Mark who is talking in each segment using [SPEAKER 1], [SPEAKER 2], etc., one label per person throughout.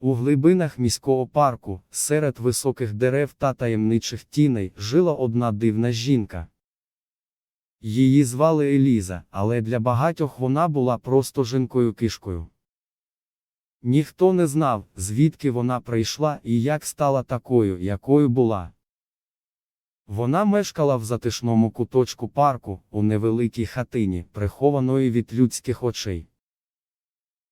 [SPEAKER 1] У глибинах міського парку, серед високих дерев та таємничих тіней, жила одна дивна жінка. Її звали Еліза, але для багатьох вона була просто жінкою-кишкою. Ніхто не знав, звідки вона прийшла і як стала такою, якою була. Вона мешкала в затишному куточку парку, у невеликій хатині, прихованої від людських очей.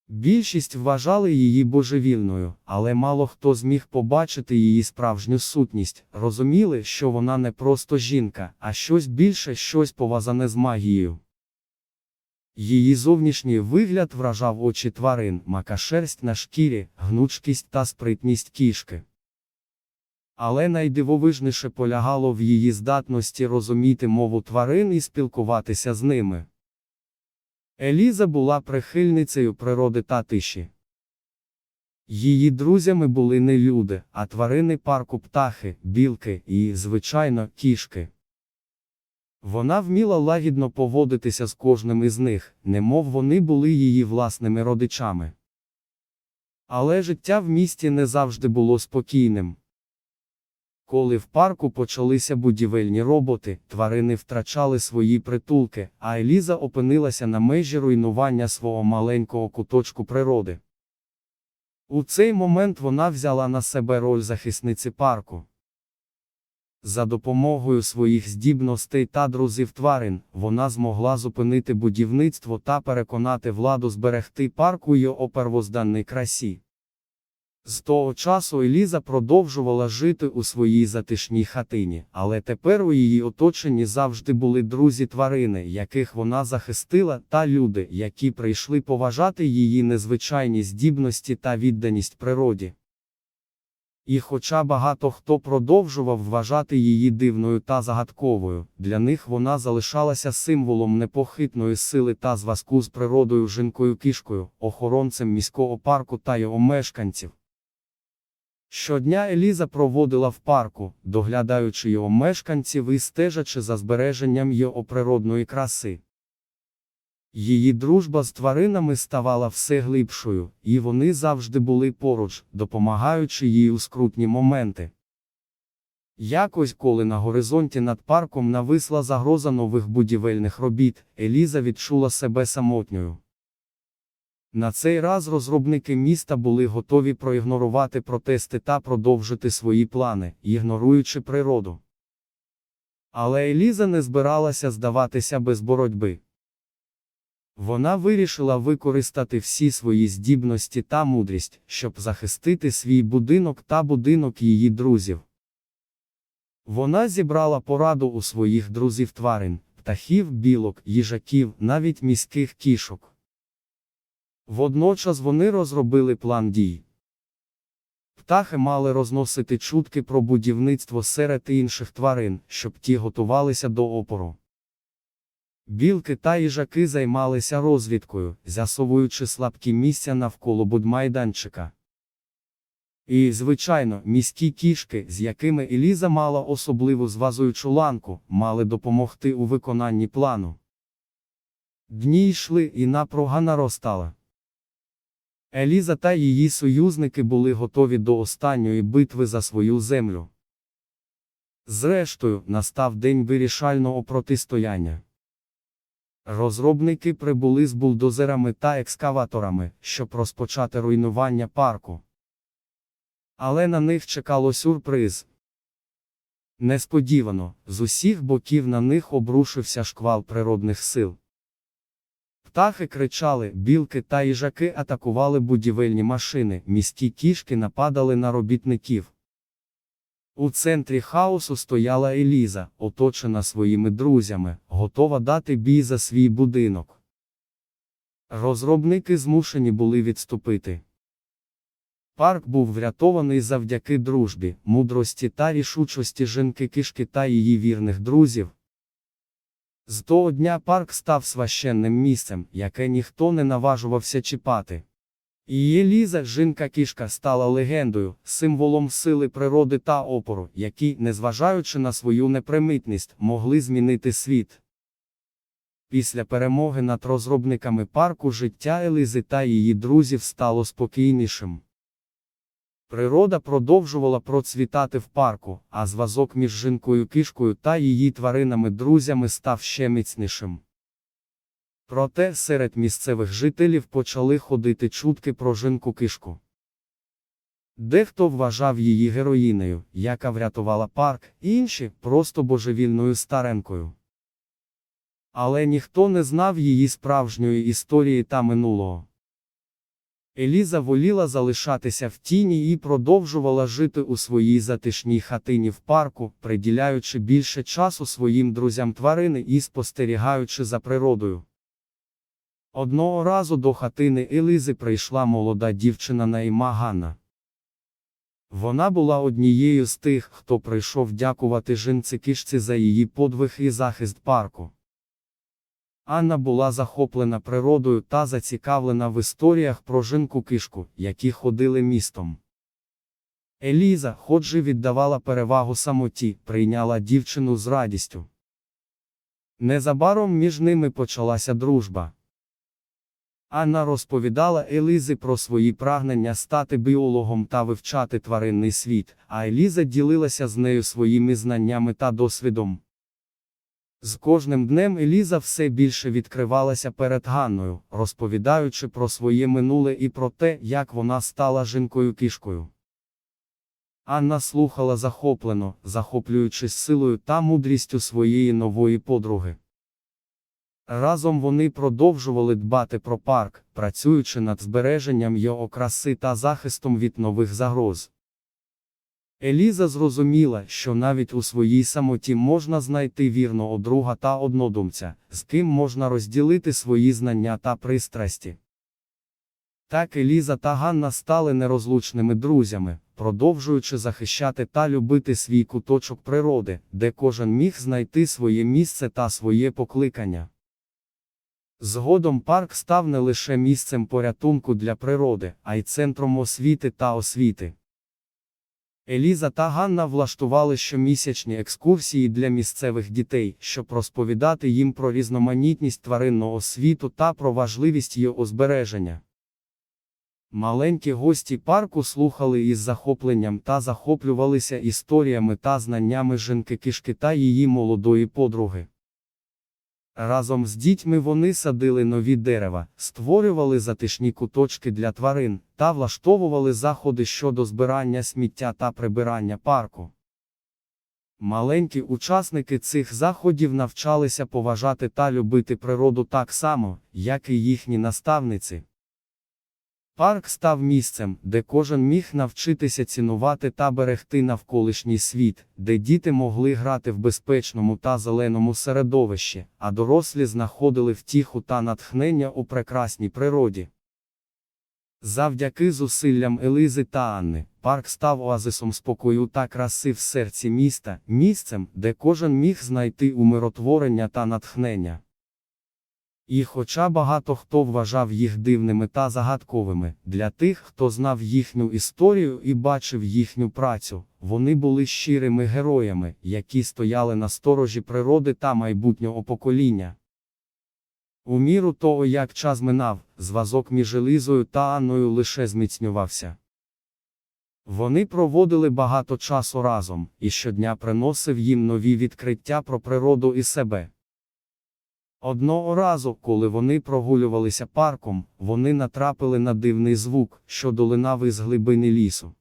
[SPEAKER 1] Більшість вважали її божевільною, але мало хто зміг побачити її справжню сутність, розуміли, що вона не просто жінка, а щось більше, щось пов'язане з магією. Її зовнішній вигляд вражав очі тварин, макашерсть на шкірі, гнучкість та спритність кішки. Але найдивовижніше полягало в її здатності розуміти мову тварин і спілкуватися з ними. Еліза була прихильницею природи та тиші. Її друзями були не люди, а тварини парку птахи, білки і, звичайно, кішки. Вона вміла лагідно поводитися з кожним із них, немов вони були її власними родичами. Але життя в місті не завжди було спокійним. Коли в парку почалися будівельні роботи, тварини втрачали свої притулки, а Еліза опинилася на межі руйнування свого маленького куточку природи. У цей момент вона взяла на себе роль захисниці парку. За допомогою своїх здібностей та друзів тварин, вона змогла зупинити будівництво та переконати владу зберегти парк у його первозданній красі. З того часу Еліза продовжувала жити у своїй затишній хатині, але тепер у її оточенні завжди були друзі тварини, яких вона захистила, та люди, які прийшли поважати її незвичайні здібності та відданість природі. І хоча багато хто продовжував вважати її дивною та загадковою, для них вона залишалася символом непохитної сили та зв'язку з природою жінкою-кішкою, охоронцем міського парку та його мешканців. Щодня Еліза проводила в парку, доглядаючи його мешканців і стежачи за збереженням його природної краси. Її дружба з тваринами ставала все глибшою, і вони завжди були поруч, допомагаючи їй у скрутні моменти. Якось, коли на горизонті над парком нависла загроза нових будівельних робіт, Еліза відчула себе самотньою. На цей раз розробники міста були готові проігнорувати протести та продовжити свої плани, ігноруючи природу. Але Еліза не збиралася здаватися без боротьби. Вона вирішила використати всі свої здібності та мудрість, щоб захистити свій будинок та будинок її друзів. Вона зібрала пораду у своїх друзів тварин, птахів, білок, їжаків, навіть міських кішок. Водночас вони розробили план дій. Птахи мали розносити чутки про будівництво серед інших тварин, щоб ті готувалися до опору. Білки та їжаки займалися розвідкою, з'ясовуючи слабкі місця навколо будмайданчика. І, звичайно, міські кішки, з якими Еліза мала особливу звазуючу ланку, мали допомогти у виконанні плану. Дні йшли і напруга наростала. Еліза та її союзники були готові до останньої битви за свою землю. Зрештою, настав день вирішального протистояння. Розробники прибули з бульдозерами та екскаваторами, щоб розпочати руйнування парку. Але на них чекало сюрприз. Несподівано, з усіх боків на них обрушився шквал природних сил. Птахи кричали, білки та їжаки атакували будівельні машини, міські кішки нападали на робітників. У центрі хаосу стояла Еліза, оточена своїми друзями, готова дати бій за свій будинок. Розробники змушені були відступити. Парк був врятований завдяки дружбі, мудрості та рішучості жінки кишки та її вірних друзів. З того дня парк став священним місцем, яке ніхто не наважувався чіпати. І Еліза, жінка-кішка, стала легендою, символом сили природи та опору, які, незважаючи на свою непримитність, могли змінити світ. Після перемоги над розробниками парку життя Елізи та її друзів стало спокійнішим. Природа продовжувала процвітати в парку, а зв'язок між жінкою кишкою та її тваринами-друзями став ще міцнішим. Проте серед місцевих жителів почали ходити чутки про жінку кишку. Дехто вважав її героїнею, яка врятувала парк, інші просто божевільною старенкою. Але ніхто не знав її справжньої історії та минулого. Еліза воліла залишатися в тіні і продовжувала жити у своїй затишній хатині в парку, приділяючи більше часу своїм друзям тварини і спостерігаючи за природою. Одного разу до хатини Елізи прийшла молода дівчина на ім'я Ганна. Вона була однією з тих, хто прийшов дякувати жінці кишці за її подвиг і захист парку. Анна була захоплена природою та зацікавлена в історіях про жінку кишку, які ходили містом. Еліза, хоч же віддавала перевагу самоті, прийняла дівчину з радістю. Незабаром між ними почалася дружба. Анна розповідала Елізі про свої прагнення стати біологом та вивчати тваринний світ, а Еліза ділилася з нею своїми знаннями та досвідом. З кожним днем Еліза все більше відкривалася перед Ганною, розповідаючи про своє минуле і про те, як вона стала жінкою кішкою. Анна слухала захоплено, захоплюючись силою та мудрістю своєї нової подруги. Разом вони продовжували дбати про парк, працюючи над збереженням його краси та захистом від нових загроз. Еліза зрозуміла, що навіть у своїй самоті можна знайти вірного друга та однодумця, з ким можна розділити свої знання та пристрасті. Так Еліза та Ганна стали нерозлучними друзями, продовжуючи захищати та любити свій куточок природи, де кожен міг знайти своє місце та своє покликання. Згодом парк став не лише місцем порятунку для природи, а й центром освіти та освіти. Еліза та Ганна влаштували щомісячні екскурсії для місцевих дітей, щоб розповідати їм про різноманітність тваринного світу та про важливість його збереження. Маленькі гості парку слухали із захопленням та захоплювалися історіями та знаннями жінки кишки та її молодої подруги. Разом з дітьми вони садили нові дерева, створювали затишні куточки для тварин та влаштовували заходи щодо збирання сміття та прибирання парку. Маленькі учасники цих заходів навчалися поважати та любити природу так само, як і їхні наставниці. Парк став місцем, де кожен міг навчитися цінувати та берегти навколишній світ, де діти могли грати в безпечному та зеленому середовищі, а дорослі знаходили втіху та натхнення у прекрасній природі. Завдяки зусиллям Елизи та Анни, парк став оазисом спокою та краси в серці міста, місцем, де кожен міг знайти умиротворення та натхнення. І хоча багато хто вважав їх дивними та загадковими, для тих, хто знав їхню історію і бачив їхню працю, вони були щирими героями, які стояли на сторожі природи та майбутнього покоління. У міру того, як час минав, зв'язок між Елізою та Анною лише зміцнювався. Вони проводили багато часу разом, і щодня приносив їм нові відкриття про природу і себе. Одного разу, коли вони прогулювалися парком, вони натрапили на дивний звук, що долинав із глибини лісу.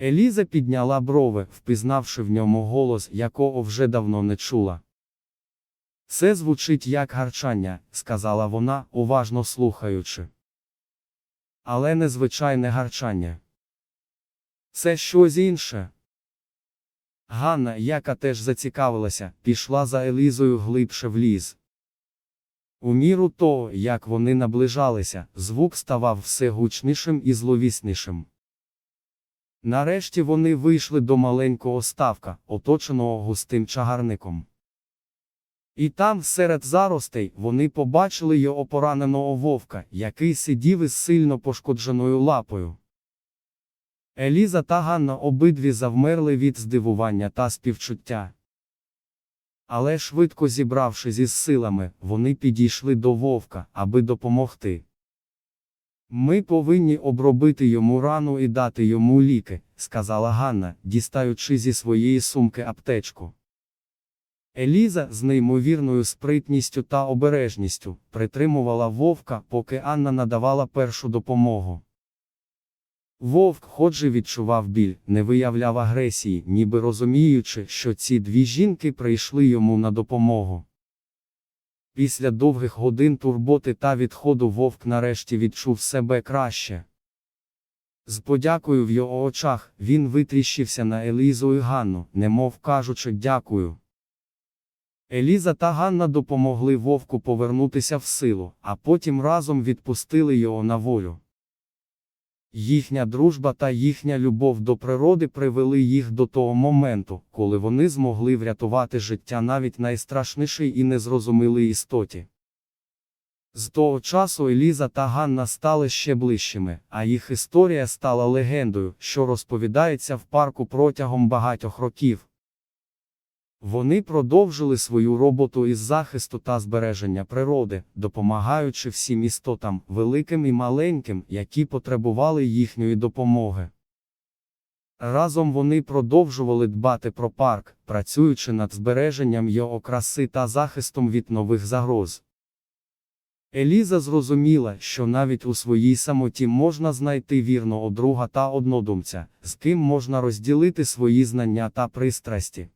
[SPEAKER 1] Еліза підняла брови, впізнавши в ньому голос, якого вже давно не чула. Це звучить як гарчання, сказала вона, уважно слухаючи. Але незвичайне гарчання. Це щось інше. Ганна, яка теж зацікавилася, пішла за Елізою глибше в ліс. У міру того, як вони наближалися, звук ставав все гучнішим і зловіснішим. Нарешті вони вийшли до маленького ставка, оточеного густим чагарником. І там, серед заростей, вони побачили його пораненого вовка, який сидів із сильно пошкодженою лапою. Еліза та Ганна обидві завмерли від здивування та співчуття. Але швидко зібравшись із силами, вони підійшли до вовка, аби допомогти. Ми повинні обробити йому рану і дати йому ліки, сказала Ганна, дістаючи зі своєї сумки аптечку. Еліза з неймовірною спритністю та обережністю притримувала вовка, поки Анна надавала першу допомогу. Вовк, хоч відчував біль, не виявляв агресії, ніби розуміючи, що ці дві жінки прийшли йому на допомогу. Після довгих годин турботи та відходу вовк нарешті відчув себе краще. З подякою в його очах він витріщився на Елізу і Ганну, немов кажучи дякую. Еліза та Ганна допомогли вовку повернутися в силу, а потім разом відпустили його на волю. Їхня дружба та їхня любов до природи привели їх до того моменту, коли вони змогли врятувати життя навіть найстрашнішій і незрозумілій істоті. З того часу Еліза та Ганна стали ще ближчими, а їх історія стала легендою, що розповідається в парку протягом багатьох років. Вони продовжили свою роботу із захисту та збереження природи, допомагаючи всім істотам, великим і маленьким, які потребували їхньої допомоги. Разом вони продовжували дбати про парк, працюючи над збереженням його краси та захистом від нових загроз. Еліза зрозуміла, що навіть у своїй самоті можна знайти вірного друга та однодумця, з ким можна розділити свої знання та пристрасті.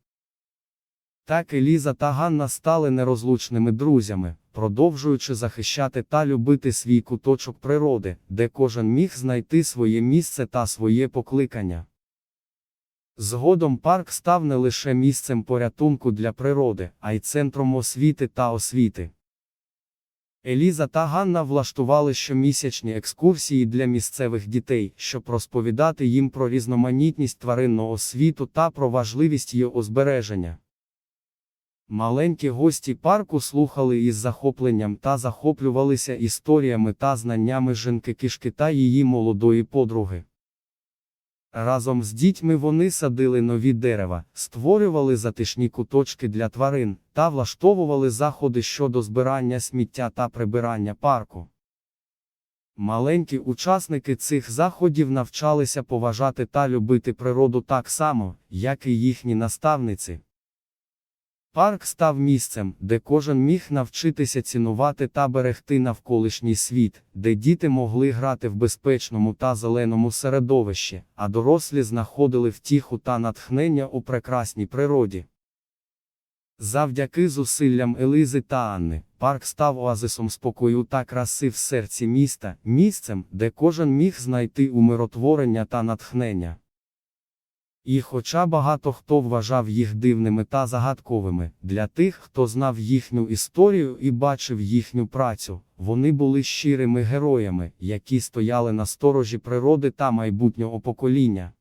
[SPEAKER 1] Так Еліза та Ганна стали нерозлучними друзями, продовжуючи захищати та любити свій куточок природи, де кожен міг знайти своє місце та своє покликання. Згодом парк став не лише місцем порятунку для природи, а й центром освіти та освіти. Еліза та Ганна влаштували щомісячні екскурсії для місцевих дітей, щоб розповідати їм про різноманітність тваринного світу та про важливість його збереження. Маленькі гості парку слухали із захопленням та захоплювалися історіями та знаннями жінки кішки та її молодої подруги. Разом з дітьми вони садили нові дерева, створювали затишні куточки для тварин та влаштовували заходи щодо збирання сміття та прибирання парку. Маленькі учасники цих заходів навчалися поважати та любити природу так само, як і їхні наставниці. Парк став місцем, де кожен міг навчитися цінувати та берегти навколишній світ, де діти могли грати в безпечному та зеленому середовищі, а дорослі знаходили втіху та натхнення у прекрасній природі. Завдяки зусиллям Елизи та Анни, парк став оазисом спокою та краси в серці міста, місцем, де кожен міг знайти умиротворення та натхнення. І хоча багато хто вважав їх дивними та загадковими, для тих, хто знав їхню історію і бачив їхню працю, вони були щирими героями, які стояли на сторожі природи та майбутнього покоління.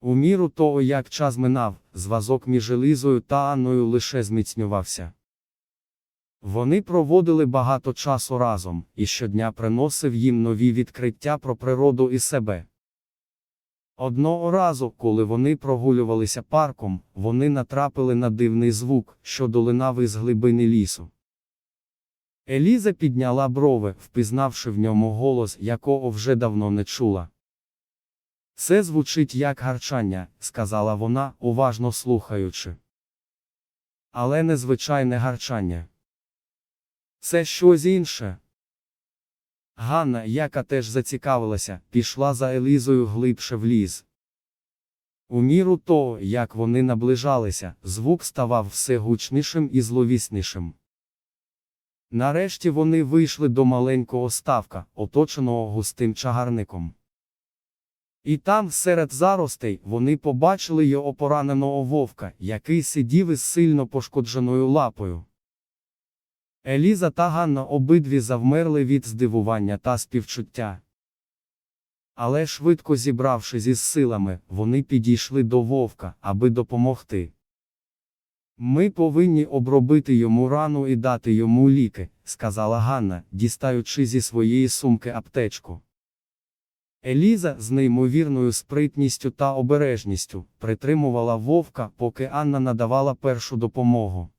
[SPEAKER 1] У міру того, як час минав, зв'язок між Елізою та Анною лише зміцнювався. Вони проводили багато часу разом, і щодня приносив їм нові відкриття про природу і себе. Одного разу, коли вони прогулювалися парком, вони натрапили на дивний звук, що долинав із глибини лісу. Еліза підняла брови, впізнавши в ньому голос, якого вже давно не чула. Це звучить як гарчання, сказала вона, уважно слухаючи. Але незвичайне гарчання. Це щось інше. Ганна, яка теж зацікавилася, пішла за Елізою глибше в ліс. У міру того, як вони наближалися, звук ставав все гучнішим і зловіснішим. Нарешті вони вийшли до маленького ставка, оточеного густим чагарником. І там, серед заростей, вони побачили його пораненого вовка, який сидів із сильно пошкодженою лапою. Еліза та Ганна обидві завмерли від здивування та співчуття. Але швидко зібравшись із силами, вони підійшли до вовка, аби допомогти. Ми повинні обробити йому рану і дати йому ліки, сказала Ганна, дістаючи зі своєї сумки аптечку. Еліза з неймовірною спритністю та обережністю притримувала вовка, поки Анна надавала першу допомогу.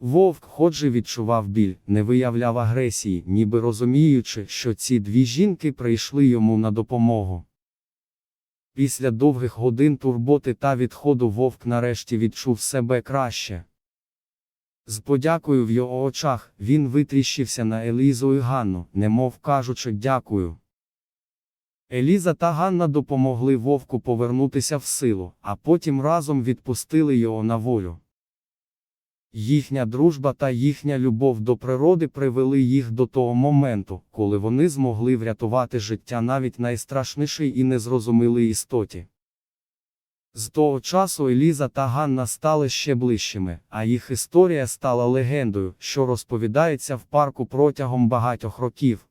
[SPEAKER 1] Вовк, хоч відчував біль, не виявляв агресії, ніби розуміючи, що ці дві жінки прийшли йому на допомогу. Після довгих годин турботи та відходу вовк нарешті відчув себе краще. З подякою в його очах він витріщився на Елізу і Ганну, немов кажучи дякую. Еліза та Ганна допомогли вовку повернутися в силу, а потім разом відпустили його на волю. Їхня дружба та їхня любов до природи привели їх до того моменту, коли вони змогли врятувати життя навіть найстрашнішій і незрозумілій істоті. З того часу Еліза та Ганна стали ще ближчими, а їх історія стала легендою, що розповідається в парку протягом багатьох років.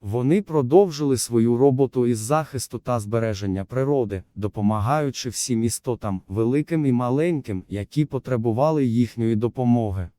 [SPEAKER 1] Вони продовжили свою роботу із захисту та збереження природи, допомагаючи всім істотам, великим і маленьким, які потребували їхньої допомоги.